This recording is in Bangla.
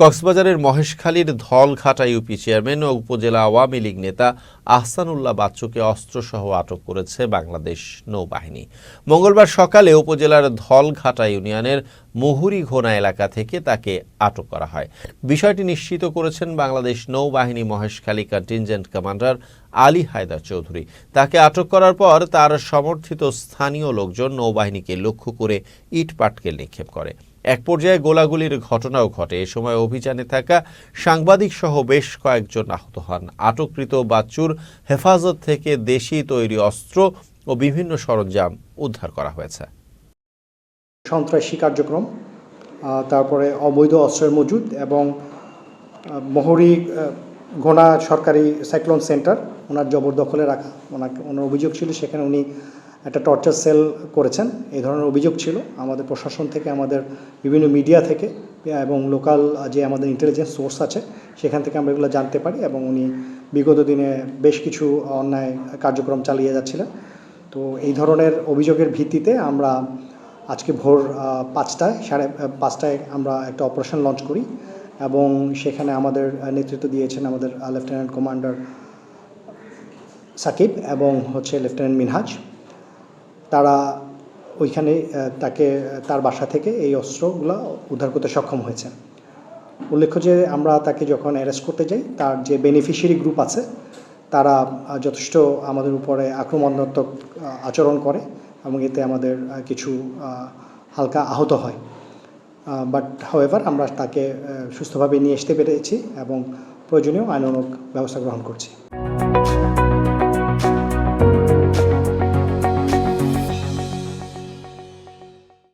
কক্সবাজারের মহেশখালীর ধলঘাটা ইউপি চেয়ারম্যান ও উপজেলা আওয়ামী লীগ নেতা আহসানুল্লাহ বাচ্চুকে অস্ত্রসহ আটক করেছে বাংলাদেশ নৌবাহিনী। মঙ্গলবার সকালে উপজেলার ধলঘাটা ইউনিয়নের মুহুরি ঘোনা এলাকা থেকে তাকে আটক করা হয়। বিষয়টি নিশ্চিত করেছেন বাংলাদেশ নৌবাহিনী মহেশখালী কন্টিনজেন্ট কমান্ডার আলী হায়দার চৌধুরী। তাকে আটক করার পর তার সমর্থিত স্থানীয় লোকজন নৌবাহিনীকে লক্ষ্য করে ইট পাটকেল নিক্ষেপ করে। এক পর্যায়ে গোলাগুলির ঘটনাও ঘটে। এ সময় অভিযানে থাকা সাংবাদিক সহ বেশ কয়েকজন আহত হন। আটককৃত বাচ্চুর হেফাজত থেকে দেশি তৈরি অস্ত্র ও বিভিন্ন সরঞ্জাম উদ্ধার করা হয়েছে। সন্ত্রাসী কার্যক্রম তারপরে অবৈধ অস্ত্রের মজুদ এবং মহুরি ঘোনা সরকারি সাইক্লোন সেন্টার, ওনার জবরদখলে রাখা, ওনাকে, ওনার অভিযোগ ছিল সেখানে উনি একটা টর্চার সেল করেছেন। এই ধরনের অভিযোগ ছিল আমাদের প্রশাসন থেকে, আমাদের বিভিন্ন মিডিয়া থেকে, এবং লোকাল যে আমাদের ইন্টেলিজেন্স সোর্স আছে, সেখান থেকে আমরা এগুলো জানতে পারি এবং উনি বিগত দিনে বেশ কিছু অন্যায় কার্যক্রম চালিয়ে যাচ্ছিলেন। তো এই ধরনের অভিযোগের ভিত্তিতে আমরা আজকে ভোর পাঁচটায়, সাড়ে পাঁচটায় আমরা একটা অপারেশন লঞ্চ করি এবং সেখানে আমাদের নেতৃত্ব দিয়েছেন আমাদের লেফটেন্যান্ট কমান্ডার সাকিব এবং হচ্ছে লেফটেন্যান্ট মিনহাজ। তারা ওইখানে তাকে, তার বাসা থেকে এই অস্ত্রগুলো উদ্ধার করতে সক্ষম হয়েছে উল্লেখ্য যে আমরা তাকে যখন অ্যারেস্ট করতে যাই, তার যে বেনিফিশিয়ারি গ্রুপ আছে, তারা যথেষ্ট আমাদের উপরে আক্রমণাত্মক আচরণ করে এবং এতে আমাদের কিছু হালকা আহত হয়। বাট হাওয়েভার আমরা তাকে সুস্থভাবে নিয়ে আসতে পেরেছি এবং প্রয়োজনীয় আইনানুগ ব্যবস্থা গ্রহণ করছি।